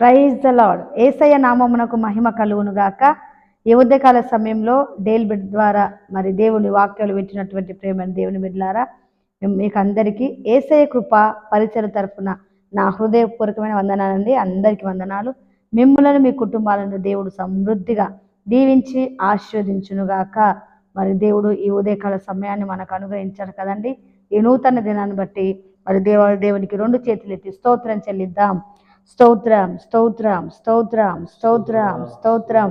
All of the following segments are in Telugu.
ప్రైజ్ ద లాడ్ ఏసయ్య నామమునకు మహిమ కలుగును గాక. ఈ ఉదయకాల సమయంలో డేల్ బిడ్ ద్వారా మరి దేవుని వాక్యాలు వింటున్నటువంటి ప్రేమ దేవుని బిడ్డలారా మీకు అందరికీ ఏసయ్య కృప పరిచయ తరఫున నా హృదయపూర్వకమైన వందనాలండి. అందరికీ వందనాలు. మిమ్మల్ని మీ కుటుంబాలను దేవుడు సమృద్ధిగా దీవించి ఆశీర్వదించునుగాక మరి దేవుడు ఈ ఉదయకాల సమయాన్ని మనకు అనుగ్రహించాడు కదండి. ఈ నూతన దినాన్ని బట్టి మరి దేవ దేవునికి రెండు చేతులు ఎత్తి స్తోత్రం చెల్లిద్దాం. స్తోత్రం స్తోత్రం స్తోత్రం స్తోత్రం స్తోత్రం.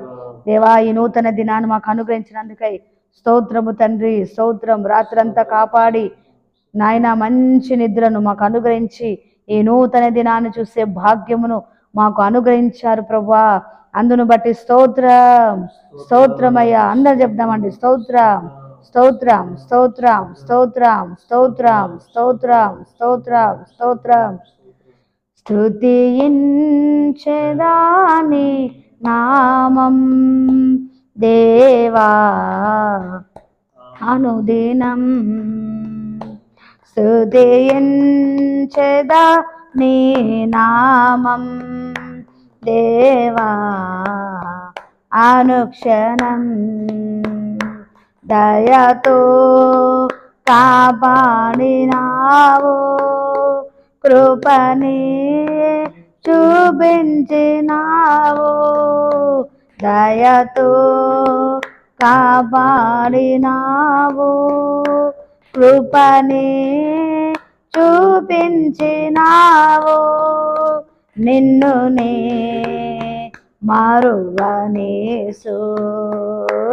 దేవా ఈ నూతన దినాన్ని మాకు అనుగ్రహించినందుకై స్తోత్రము తండ్రి స్తోత్రం. రాత్రంతా కాపాడి నాయన మంచి నిద్రను మాకు అనుగ్రహించి ఈ నూతన దినాన్ని చూసే భాగ్యమును మాకు అనుగ్రహించారు ప్రభా అందును బట్టి స్తోత్రం. స్తోత్రమయ్యా అందరు చెప్దామండి. స్తోత్రం స్తోత్రం స్తోత్రం స్తోత్రం స్తోత్రం స్తోత్రం స్తోత్రం స్తోత్రం. స్థుతించదాని నామం దేవా అనుదినం. స్థుతించదా నీ నామం దేవా అనుక్షణం. దయతో కాపాడినావో. కృపని చూపించినావు దయతో కాపాడినావు. కృపని చూపించినావు నిన్ను నే మారువనేసు.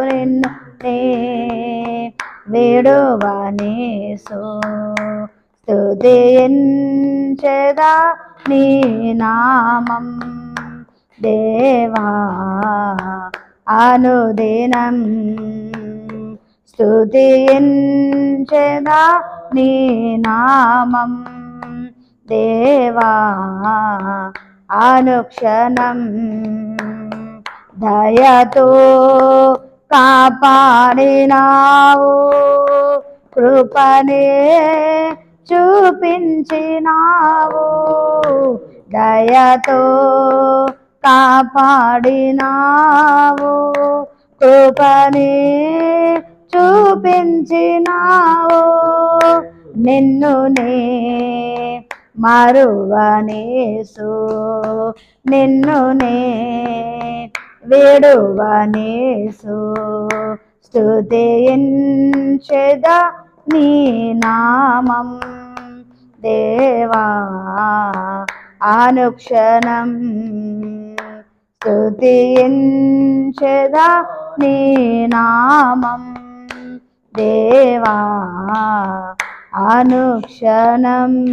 నిన్ను నే వేడువనేసు. స్తుతించదా నీ నామం? దేవా అనుదినం స్తుతించదా నీ నామం? దేవా అనుక్షణం దయతో కాపాడినావు కృపనే చూపించినావు దయతో కాపాడినావు కృపని చూపించినావు నిన్ను నే మరువనేసు నిన్ను నే వేడువనేసు స్తుతించెదా నీ నామం దేవా అనుక్షణం స్తుతించదా నీ నామం దేవా అనుక్షణం.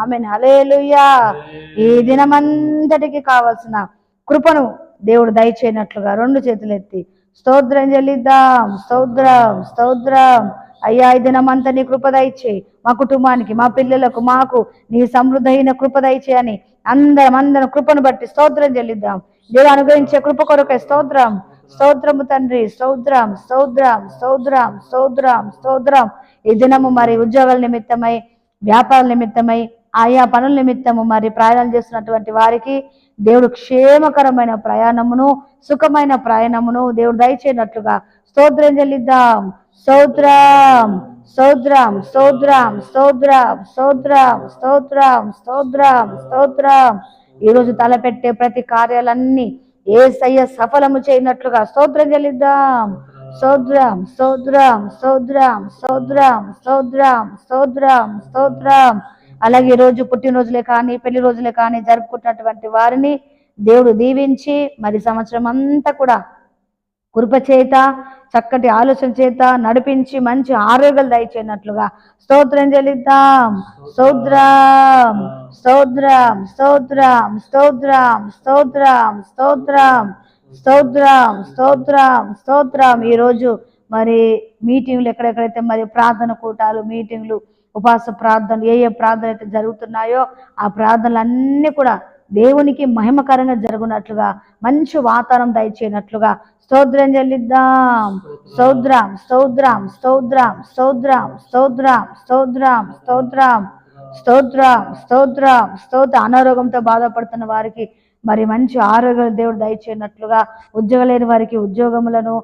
ఆమె హలేలుయా ఈ దినమంతటికి కావలసిన కృపను దేవుడు దయచేయనట్లుగా రెండు చేతులు ఎత్తి స్తోత్రం చెల్లిద్దాం. స్తోత్రం స్తోత్రం. అయ్యా ఈ దినమంతా నీ కృప మా కుటుంబానికి మా పిల్లలకు మాకు నీ సమృద్ధైన కృప అని అందరం అందరం కృపను బట్టి స్తోత్రం చెల్లిద్దాం. దేవుడు అనుగ్రహించే కృప కొరకే స్తోత్రం. స్తోత్రము తండ్రి స్తోత్రం స్తోత్రం స్తోత్రం స్తోత్రం స్తోత్రం. ఈ దినము మరి ఉద్యోగాల నిమిత్తమై వ్యాపారాల నిమిత్తమై ఆయా పనుల నిమిత్తము మరి ప్రయాణాలు చేస్తున్నటువంటి వారికి దేవుడు క్షేమకరమైన ప్రయాణమును సుఖమైన ప్రయాణమును దేవుడు దయచేయనట్లుగా స్తోత్రం చెల్లిద్దాం స్తోత్రం స్తోత్రం స్తోత్రం స్తోత్రం స్తోత్రం స్తోత్రం స్తోత్రం స్తోత్రం ఈరోజు తలపెట్టే ప్రతి కార్యాలన్నీ ఏ సయ్య సఫలము చేయనట్లుగా స్తోత్రం చెల్లిద్దాం స్తోత్రం స్తోత్రం స్తోత్రం స్తోత్రం స్తోత్రం స్తోత్రం స్తోత్రం అలాగే ఈ రోజు పుట్టినరోజులే కానీ పెళ్ళి రోజులే కానీ జరుపుకుంటున్నటువంటి వారిని దేవుడు దీవించి మరి సంవత్సరం అంతా కూడా కృప చేత చక్కటి ఆలోచన చేత నడిపించి మంచి ఆరోగ్యాలు దయచేయనట్లుగా స్తోత్రం చెల్లిద్దాం. స్తోత్రం స్తోత్రం స్తోత్రం స్తోత్రం స్తోత్రం స్తోత్రం స్తోత్రం స్తోత్రం స్తోత్రం. ఈరోజు మరి మీటింగ్లు ఎక్కడెక్కడైతే మరి ప్రార్థన కూటాలు మీటింగ్లు ఉపవాస ప్రార్థనలు ఏ ఏ ప్రార్థనలు అయితే జరుగుతున్నాయో ఆ ప్రార్థనలన్నీ కూడా దేవునికి మహిమకరంగా జరుగునట్లుగా మంచి వాతావరణం దయచేయనట్లుగా స్తోత్రం చెల్లిద్దాం. స్తోత్రం స్తోత్రం స్తోత్రం స్తోత్రం స్తోత్రం స్తోత్రం స్తోత్రం స్తోత్ర స్తోత్ర స్తోత్ర అనారోగ్యంతో బాధపడుతున్న వారికి మరి మంచి ఆరోగ్య దేవుడు దయచేయనట్లుగా ఉద్యోగం లేని వారికి ఉద్యోగములను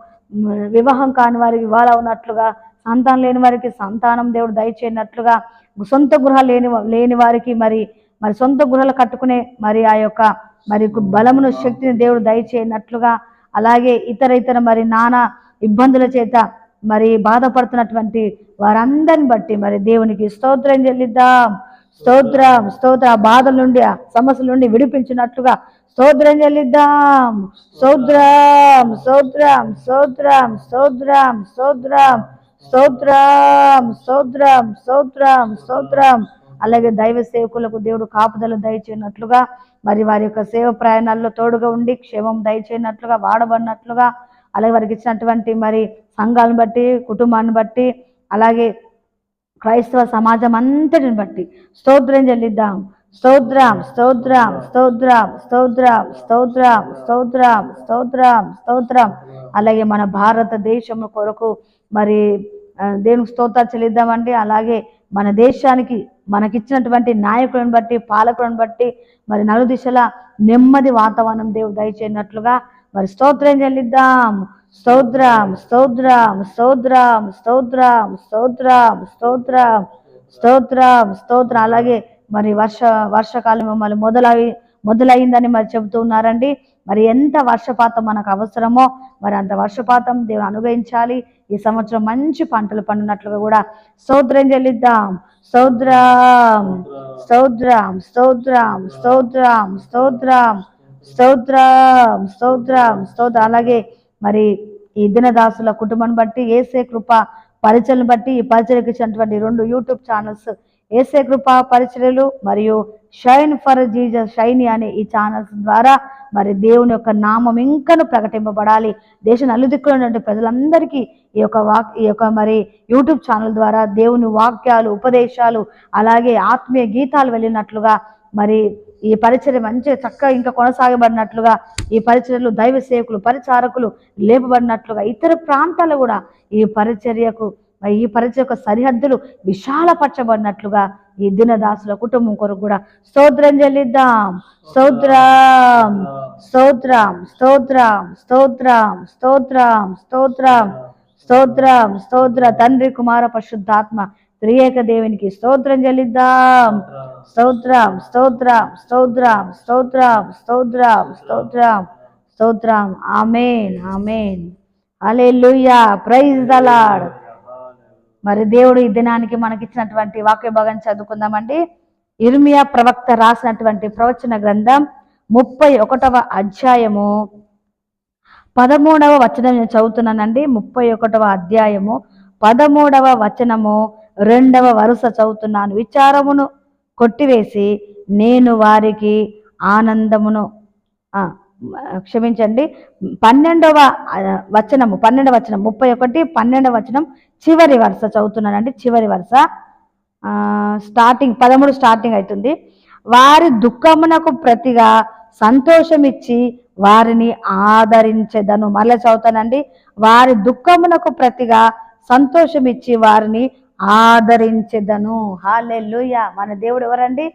వివాహం కాని వారికి వివాహం ఉన్నట్లుగా సంతానం లేని వారికి సంతానం దేవుడు దయచేయనట్లుగా సొంత గృహాలు లేని లేని వారికి మరి మరి సొంత గృహాలు కట్టుకునే మరి ఆ యొక్క మరి బలమును శక్తిని దేవుడు దయచేయనట్లుగా అలాగే ఇతర ఇతర మరి నానా ఇబ్బందుల చేత మరి బాధపడుతున్నటువంటి వారందరిని బట్టి మరి దేవునికి స్తోత్రం చెల్లిద్దాం. స్తోత్రం స్తోత్ర. బాధల నుండి ఆ సమస్యల నుండి విడిపించినట్లుగా స్తోత్రం చెల్లిద్దాం. స్తోత్రం స్తోత్రం స్తోత్రం స్తోత్రం స్తోత్రం. స్తోత్రం స్తోత్రం స్తోత్రం స్తోత్రం అలాగే దైవ సేవకులకు దేవుడు కాపుదలు దయచేయనట్లుగా మరి వారి యొక్క సేవ ప్రయాణాల్లో తోడుగా ఉండి క్షేమం దయచేయనట్లుగా వాడబడినట్లుగా అలాగే వారికి ఇచ్చినటువంటి మరి సంఘాలను బట్టి కుటుంబాన్ని బట్టి అలాగే క్రైస్తవ సమాజం అంతటిని బట్టి స్తోత్రం చెల్లిద్దాం. స్తోత్రం స్తోత్రం స్తోత్రం స్తోత్రం స్తోత్రం స్తోత్రం స్తోత్రం స్తోత్రం అలాగే మన భారతదేశం కొరకు మరి ఆ, దేవునికి స్తోత్రాలు చెల్లిద్దామండి అలాగే మన దేశానికి మనకిచ్చినటువంటి నాయకులను బట్టి పాలకులను బట్టి మరి నలు దిశల నెమ్మది వాతావరణం దేవుడు దయచేయనట్లుగా మరి స్తోత్రం చెల్లిద్దాం స్తోత్రం స్తోత్రం స్తోత్రం స్తోత్రం స్తోత్రం స్తోత్రం స్తోత్రం స్తోత్రం అలాగే మరి వర్ష వర్షకాలం మళ్ళీ మొదలై మొదలైందని మరి చెబుతూ ఉన్నారండి. మరి ఎంత వర్షపాతం మనకు అవసరమో మరి అంత వర్షపాతం దేవుడు అనుభవించాలి ఈ సంవత్సరం మంచి పంటలు పండినట్లుగా కూడా స్తోత్రం చెల్లిద్దాం. స్తోత్రం స్తోత్రం స్తోత్రం స్తోత్రం స్తోత్రం స్తోత్రం స్తోత్రం స్తోత్రం. అలాగే మరి ఈ దినదాసుల కుటుంబాన్ని బట్టి ఏసే కృప పరిచయం బట్టి ఈ పరిచయకు ఇచ్చినటువంటి రెండు యూట్యూబ్ ఛానల్స్ ఏసే కృపా పరిచర్యలు మరియు షైన్ ఫర్ జీజస్ షైని అనే ఈ ఛానల్స్ ద్వారా మరి దేవుని యొక్క నామం ఇంకను ప్రకటింపబడాలి. దేశ నలుదిక్కులు ఉన్నటువంటి ప్రజలందరికీ ఈ యొక్క వాక్ ఈ యొక్క మరి యూట్యూబ్ ఛానల్ ద్వారా దేవుని వాక్యాలు ఉపదేశాలు అలాగే ఆత్మీయ గీతాలు వెళ్ళినట్లుగా మరి ఈ పరిచర్య మంచి చక్కగా ఇంకా కొనసాగబడినట్లుగా ఈ పరిచర్యలు దైవ సేవకులు పరిచారకులు లేపబడినట్లుగా ఇతర ప్రాంతాలు కూడా ఈ పరిచర్యకు మరి ఈ పరిచయ యొక్క సరిహద్దులు విశాలపరచబడినట్లుగా ఈ దినదాసుల కుటుంబం కొరకు కూడా స్తోత్రం చెల్లిద్దాం స్తోత్రం స్తోత్రం స్తోత్రం స్తోత్రం స్తోత్రం స్తోత్రం స్తోత్రం స్తోత్ర తండ్రి కుమార పరిశుద్ధాత్మ త్రియేక దేవునికి స్తోత్రం చెల్లిద్దాం స్తోత్రం స్తోత్రం స్తోత్రం స్తోత్రం స్తోత్రం స్తోత్రం స్తోత్రం amen amen hallelujah praise the మరి దేవుడు ఈ దినానికి మనకిచ్చినటువంటి వాక్య భాగం చదువుకుందామండి. ఇర్మియా ప్రవక్త రాసినటువంటి ప్రవచన గ్రంథం ముప్పై ఒకటవ అధ్యాయము. పదమూడవ వచనం నేను చదువుతున్నానండి. ముప్పై ఒకటవ అధ్యాయము పదమూడవ వచనము రెండవ వరుస చదువుతున్నాను. విచారమును కొట్టివేసి నేను వారికి ఆనందమును ఆ, క్షమించండి. పన్నెండవ వచనము పన్నెండవ వచనం ముప్పై ఒకటి పన్నెండవ వచనం చివరి వరుస చదువుతున్నానండి చివరి వరుస. స్టార్టింగ్ పదమూడు స్టార్టింగ్ అవుతుంది వారి దుఃఖమునకు ప్రతిగా సంతోషమిచ్చి వారిని ఆదరించెదను. మరలా చదువుతానండి. వారి దుఃఖమునకు ప్రతిగా సంతోషం ఇచ్చి వారిని ఆదరించెదను. హాలెల్లుయ! మన దేవుడు ఎవరండి?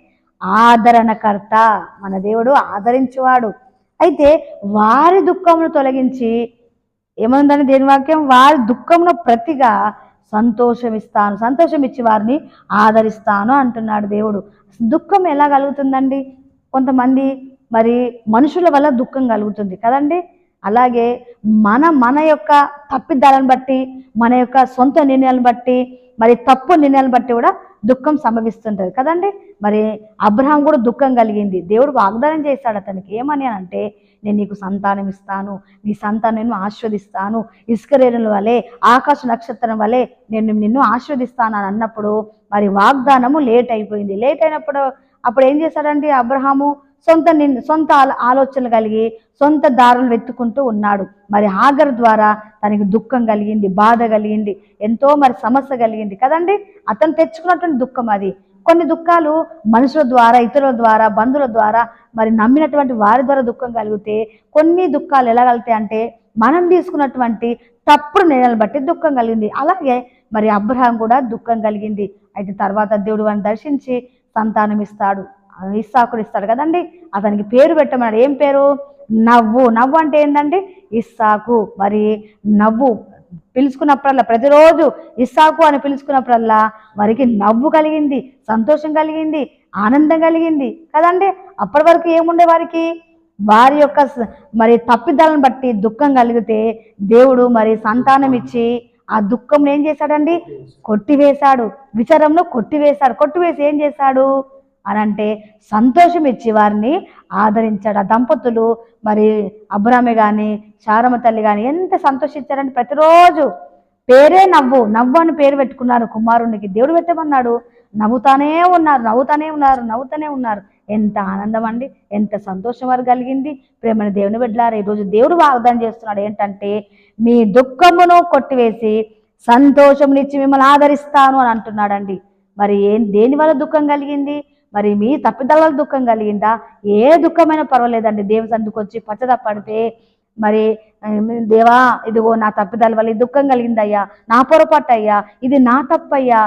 ఆదరణకర్త. మన దేవుడు ఆదరించేవాడు. అయితే వారి దుఃఖమును తొలగించి ఏముందని దేని వాక్యం? వారి దుఃఖమును ప్రతిగా సంతోషం ఇస్తాను సంతోషం ఇచ్చి వారిని ఆదరిస్తాను అంటున్నాడు దేవుడు. దుఃఖం ఎలా కలుగుతుందండి? కొంతమంది మరి మనుషుల వల్ల దుఃఖం కలుగుతుంది కదండి? అలాగే మన మన యొక్క తప్పిదాలను బట్టి మన యొక్క సొంత నిర్ణయాలను బట్టి మరి తప్పు నిర్ణయాలను బట్టి కూడా దుఃఖం సంభవిస్తుంటుంది. కదండి? మరి అబ్రహాం కూడా దుఃఖం కలిగింది. దేవుడు వాగ్దానం చేశాడు అతనికి. ఏమని అంటే నేను నీకు సంతానం ఇస్తాను. నీ సంతానం నేను ఆస్వాదిస్తాను ఇసుకరేణుల వలె ఆకాశ నక్షత్రం వలె నేను నిన్ను ఆస్వాదిస్తాను అని అన్నప్పుడు మరి వాగ్దానము లేట్ అయిపోయింది. లేట్ అయినప్పుడు అప్పుడు ఏం చేశాడండి అబ్రహాము? సొంత నిన్- సొంత ఆలోచనలు కలిగి సొంత దారులు వెతుకుంటూ ఉన్నాడు. మరి హాగర్ ద్వారా తనకి దుఃఖం కలిగింది బాధ కలిగింది ఎంతో మరి సమస్య కలిగింది కదండి? అతను తెచ్చుకున్నటువంటి దుఃఖం అది. కొన్ని దుఃఖాలు మనుషుల ద్వారా ఇతరుల ద్వారా బంధువుల ద్వారా మరి నమ్మినటువంటి వారి ద్వారా దుఃఖం కలిగితే కొన్ని దుఃఖాలు ఎలా కలుగుతాయి అంటే మనం తీసుకున్నటువంటి తప్పుడు నిర్ణయాలు బట్టి దుఃఖం కలిగింది. అలాగే మరి అబ్రహాం కూడా దుఃఖం కలిగింది. అయితే తర్వాత దేవుడు వారిని దర్శించి సంతానం ఇస్తాడు. ఇస్సాకుడు ఇస్తాడు కదండి. అతనికి పేరు పెట్టమన్నాడు. ఏం పేరు? నవ్వు. నవ్వు అంటే ఏంటండి ఇస్సాకు. మరి నవ్వు పిలుచుకున్నప్పుడల్లా ప్రతిరోజు ఇస్సాకు అని పిలుచుకున్నప్పుడల్లా వారికి నవ్వు కలిగింది సంతోషం కలిగింది ఆనందం కలిగింది కదండి. అప్పటి వరకు ఏముండే వారికి? వారి యొక్క స- మరి తప్పిదాలను బట్టి దుఃఖం కలిగితే దేవుడు మరి సంతానం ఇచ్చి ఆ దుఃఖం ఏం చేశాడండి? కొట్టివేశాడు. విచారంలో కొట్టివేశాడు. కొట్టివేసి ఏం చేశాడు? అని అంటే సంతోషం ఇచ్చి వారిని ఆదరించాడు ఆ దంపతులు మరి అబ్రామె కానీ శారమ్మ తల్లి కానీ ఎంత సంతోషించారంటే ప్రతిరోజు పేరే నవ్వు నవ్వు అని పేరు పెట్టుకున్నారు కుమారునికి. దేవుడు పెట్టమన్నాడు నవ్వుతానే ఉన్నారు నవ్వుతానే ఉన్నారు నవ్వుతానే ఉన్నారు. ఎంత ఆనందం అండి ఎంత సంతోషం వారు కలిగింది. ప్రేమని దేవుని బిడ్డలారా ఈరోజు దేవుడు వాగ్దానం చేస్తున్నాడు ఏంటంటే మీ దుఃఖమును కొట్టివేసి సంతోషమునిచ్చి మిమ్మల్ని ఆదరిస్తాను అని అంటున్నాడండి. మరి ఏం దేని వల్ల దుఃఖం కలిగింది? మరి మీ తప్పిదల దుఃఖం కలిగిందా? ఏ దుఃఖమైనా పర్వాలేదండి. దేవుని సందుకు వచ్చి పచ్చదప్పడితే మరి దేవా ఇదిగో నా తప్పిదల వల్ల ఈ దుఃఖం కలిగిందయ్యా. నా పొరపాటు అయ్యా ఇది నా తప్పయ్యా.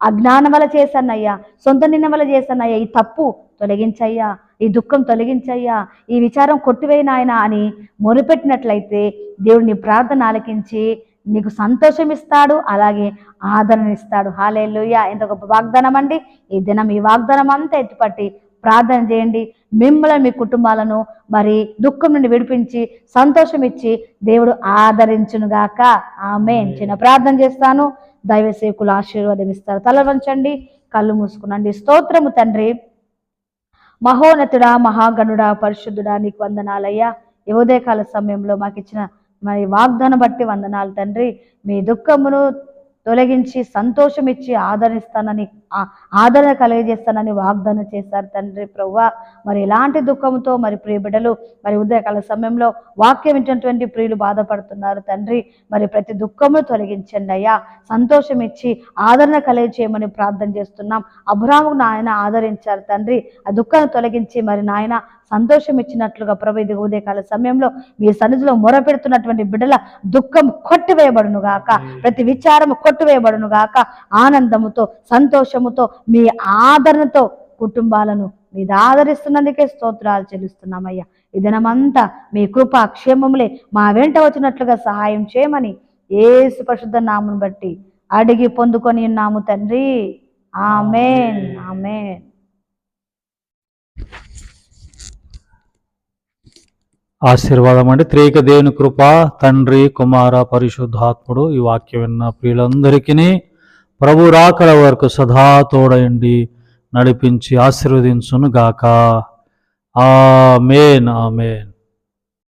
అజ్ఞానం వల్ల చేశానయ్యా. సొంత నిన్న వల్ల చేశానయ్యా. ఈ తప్పు తొలగించయ్యా. ఈ దుఃఖం తొలగించయ్యా. ఈ విచారం కొట్టివేయను అని మొరుపెట్టినట్లయితే దేవుడిని ప్రార్థన ఆలకించి నీకు సంతోషం ఇస్తాడు అలాగే ఆదరణ ఇస్తాడు హాలేలుయ. ఎంత గొప్ప వాగ్దానం అండి. ఈ దినం ఈ వాగ్దానం అంతా ఎత్తుపట్టి ప్రార్థన చేయండి. మిమ్మల్ని మీ కుటుంబాలను మరి దుఃఖం నుండి విడిపించి సంతోషం ఇచ్చి దేవుడు ఆదరించునుగాక. ఆమె చిన్న ప్రార్థన చేస్తాను. దైవ సేకులు ఆశీర్వాదం ఇస్తారు. తల వంచండి. కళ్ళు మూసుకునండి. స్తోత్రము తండ్రి. మహోన్నతుడా మహాగణుడా పరిశుద్ధుడా నీకు వందనాలయ్యా. ఈ ఉదయకాల సమయంలో మాకు ఇచ్చిన మరి వాగ్దానం బట్టి వందనాలు తండ్రి. మీ దుఃఖమును తొలగించి సంతోషం ఇచ్చి ఆదరిస్తానని ఆ- ఆదరణ కలిగజేస్తానని వాగ్దానం చేశారు తండ్రి ప్రవ్వా. మరి ఎలాంటి దుఃఖంతో మరి ప్రియ బిడ్డలు మరి ఉదయకాల సమయంలో వాక్యం వింటున్నటువంటి ప్రియులు బాధపడుతున్నారు తండ్రి? మరి ప్రతి దుఃఖమును తొలగించండి అయ్యా. సంతోషం ఇచ్చి ఆదరణ కలిగజేయమని ప్రార్థన చేస్తున్నాం. అబ్రాహ్ము నాయన ఆదరించారు తండ్రి. ఆ దుఃఖాన్ని తొలగించి మరి నాయన సంతోషం ఇచ్చినట్లుగా ప్రభు ఇది ఉదయకాల సమయంలో మీ సన్నిధిలో మొరపెడుతున్నటువంటి బిడ్డల దుఃఖం కొట్టివేయబడును గాక ప్రతి విచారము కొట్టివేయబడును గాక ఆనందముతో సంతోషముతో మీ ఆదరణతో కుటుంబాలను మీద ఆదరిస్తున్నందుకే స్తోత్రాలు చెల్లిస్తున్నామయ్యా. ఈ దినమంతా మీ కృప క్షేమములే మా వెంట వచ్చినట్లుగా సహాయం చేయమని ఏసు పరిశుద్ధ నామును బట్టి అడిగి పొందుకొని ఉన్నాము తండ్రి. ఆమెన్. ఆమెన్. ఆశీర్వాదం అంటే త్రేక దేవుని కృప తండ్రి కుమార పరిశుద్ధాత్ముడు ఈ వాక్యం విన్న ప్రియులందరికీ ప్రభు రాకల వరకు సదా తోడయండి. నడిపించి ఆశీర్వదించును గాక ఆమెన్ ఆమెన్.